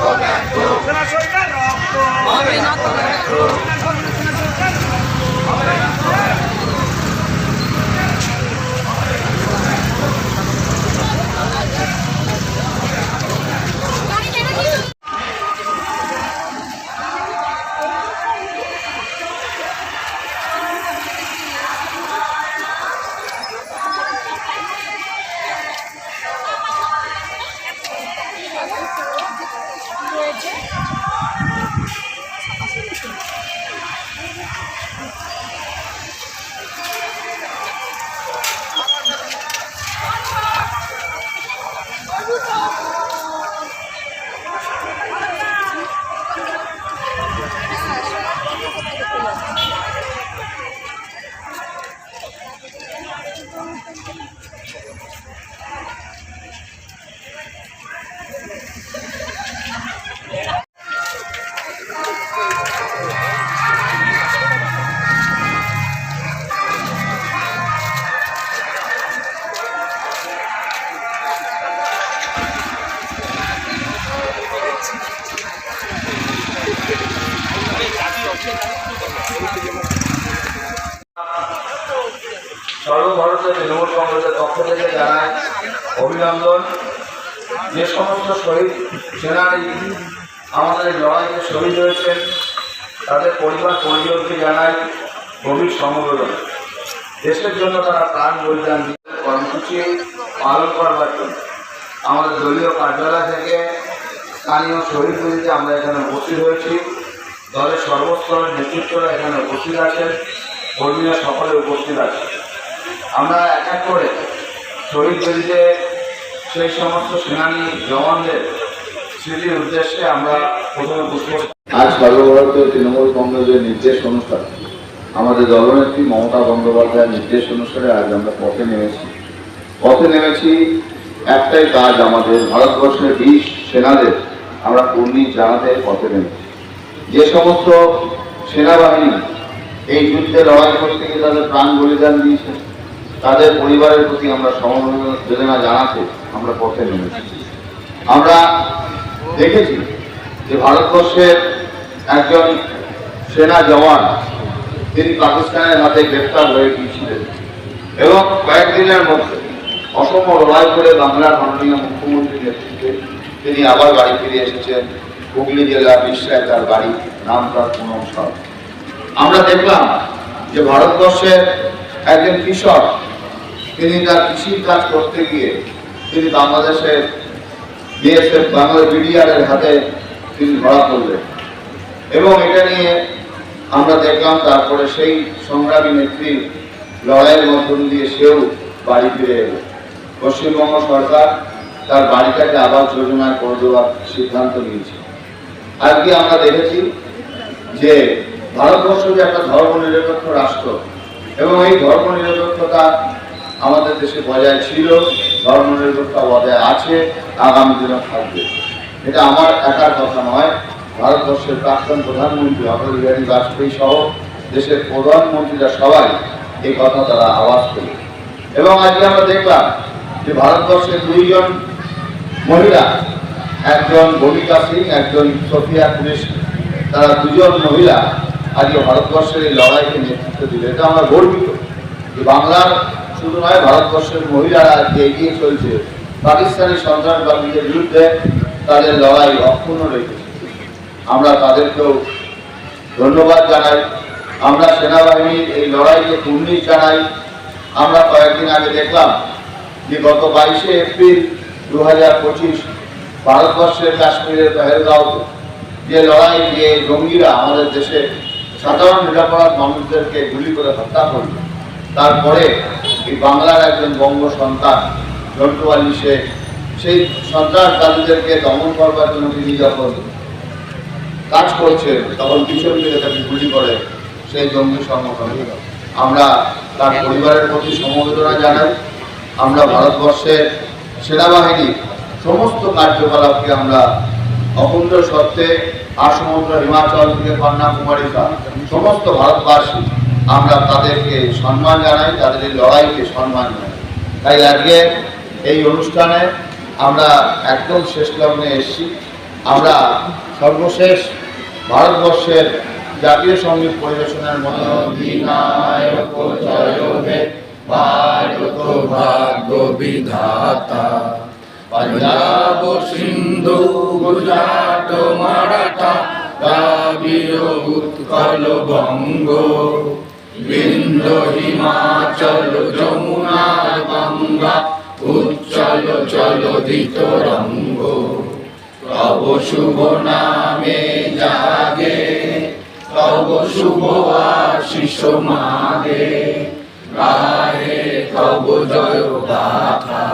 সেনা সর্বভারতীয় তৃণমূল কংগ্রেসের পক্ষ থেকে জানাই অভিনন্দন। যে সমস্ত শহীদ সেনানী আমাদের এই লড়াইয়ে শহীদ হয়েছেন, তাদের পরিবার পরিজনকে জানাই গভীর সমবেদনা। দেশের জন্য তারা প্রাণ বলিদান কর্মসূচি পালন করবার জন্য। আমাদের দলীয় কার্যালয় থেকে স্থানীয় শহীদ মিলিতে আমরা এখানে উপস্থিত হয়েছি। দলের সর্বস্তরের নেতৃত্বরা এখানে উপস্থিত আছেন, কর্মীরা সকলে উপস্থিত আছেন। আমরা এক এক করে শহীদ বেদিতে সেই সমস্ত সেনানী জওয়ানদের স্মৃতির উদ্দেশ্যে আমরা প্রথমে পুষ্প আজ সর্বভারতীয় তৃণমূল কংগ্রেসের নির্দেশ অনুসারে, আমাদের দলনেত্রী মমতা বন্দ্যোপাধ্যায়ের নির্দেশ অনুসারে আজ আমরা পথে নেমেছি। পথে নেমেছি একটাই কাজ আমাদের, ভারতবর্ষের বিশ সেনাদের আমরা কর্মী জানাতে পথে নেমেছি। যে সমস্ত সেনাবাহিনী এই যুদ্ধে লড়াই করতে গিয়ে তাদের প্রাণ বলিদান দিয়েছে তাদের পরিবারের প্রতি আমরা সমবেদনা জানাতে আমরা পথে নেমেছি। আমরা দেখেছি যে ভারতবর্ষের একজন সেনা জওয়ান, তিনি পাকিস্তানের হাতে গ্রেফতার হয়ে গিয়েছিলেন এবং কয়েকদিনের মধ্যে অসম লড়াই করে বাংলার মাননীয় মুখ্যমন্ত্রীর নেতৃত্বে তিনি আবার বাড়ি ফিরে এসেছেন। হুগলি জেলা বিশ্বায় তার বাড়ি নাম তার পুনম আমরা দেখলাম যে ভারতবর্ষের একজন কৃষক তিনি তার কৃষির কাজ করতে গিয়ে তিনি বাংলাদেশের বিএসএফ বাংলা বিডিআর এর হাতে তিনি ধরা পড়লেন। এবং এটা নিয়ে আমরা দেখলাম তারপরে সেই সংগ্রামী নেত্রী লড়াইয়ের মধ্যম দিয়ে সেও বাড়ি ফিরে এলো। পশ্চিমবঙ্গ সরকার তার বাড়িটাকে আবার যোজনায় করে দেওয়ার সিদ্ধান্ত নিয়েছে। আজকে আমরা দেখেছি যে ভারতবর্ষ যে একটা ধর্মনিরপেক্ষ রাষ্ট্র এবং এই ধর্মনিরপেক্ষতা আমাদের দেশে বজায় ছিল, ধর্মনিরপেক্ষতা বজায় আছে, আগামী দিনেও থাকবে। এটা আমার একার কথা নয়, ভারতবর্ষের প্রাক্তন প্রধানমন্ত্রী অটল বিহারী বাজপেয়ী সহ দেশের প্রধানমন্ত্রীরা সবাই এই কথা তারা আওয়াজ তোলে এবং আজকে আমরা দেখলাম যে ভারতবর্ষের দুইজন মহিলা, একজন ভূমিকা সিং, একজন সোফিয়া কুরেশ, তারা দুজন মহিলা আজকে ভারতবর্ষের এই লড়াইকে নেতৃত্ব দিল এটা আমরা গর্বিত যে বাংলার শুধু নয়, ভারতবর্ষের মহিলারা আজকে এগিয়ে চলছে। পাকিস্তানি সন্ত্রাসবাদীদের বিরুদ্ধে তাদের লড়াই অক্ষুণ্ণ রেখেছে আমরা তাদেরকেও ধন্যবাদ জানাই। আমরা সেনাবাহিনীর এই লড়াইকে কুর্নিশ জানাই। আমরা কয়েকদিন আগে দেখলাম যে গত বাইশে এপ্রিল দু হাজার পঁচিশ ভারতবর্ষের কাশ্মীরের পেহেলগাঁওতে যে লড়াই যে জঙ্গিরা আমাদের দেশে সাধারণ নিরাপরাধ মানুষদেরকে গুলি করে হত্যা করল, তারপরে এই বাংলার একজন বঙ্গ সন্তান জন্টু আলী শেখ, সেই সন্ত্রাসবাদীদেরকে দমন করবার জন্য তিনি যখন কাজ করছে, তখন পিছন থেকে তাকে গুলি করে, সেই জঙ্গি সংগঠন। আমরা তার পরিবারের প্রতি সমবেদনা জানাই। আমরা ভারতবর্ষের সেনাবাহিনীর সমস্ত কার্যকলাপকে আমরা অকুণ্ঠ সত্ত্বে আসমুদ্র হিমাচল থেকে কন্যাকুমারিকা সমস্ত ভারতবাসী আমরা তাদেরকে সম্মান জানাই, তাদের এই লড়াইকে সম্মান জানাই। তাই আজকে এই অনুষ্ঠানে আমরা একদম শেষ লগ্নে এসেছি। আমরা সর্বশেষ ভারতবর্ষের জাতীয় সংগীত পরিবেশনের মতো ভাগ্য সিন্ধু মারাঠা বিন্দ হিমাচল যমুনা গঙ্গা উচ্চল চলদিত রঙ্গ তব শুভ নামে জাগে, তব শুভ আশিস মাগে। গায়ে তব জয় গাথা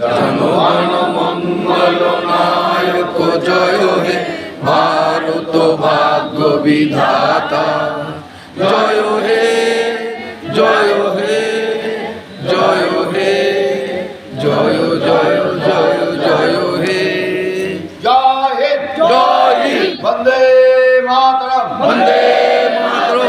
জনগণ মঙ্গল নায়ক জয় হে, ভারত ভাগ্য বিধাতা। জয় হে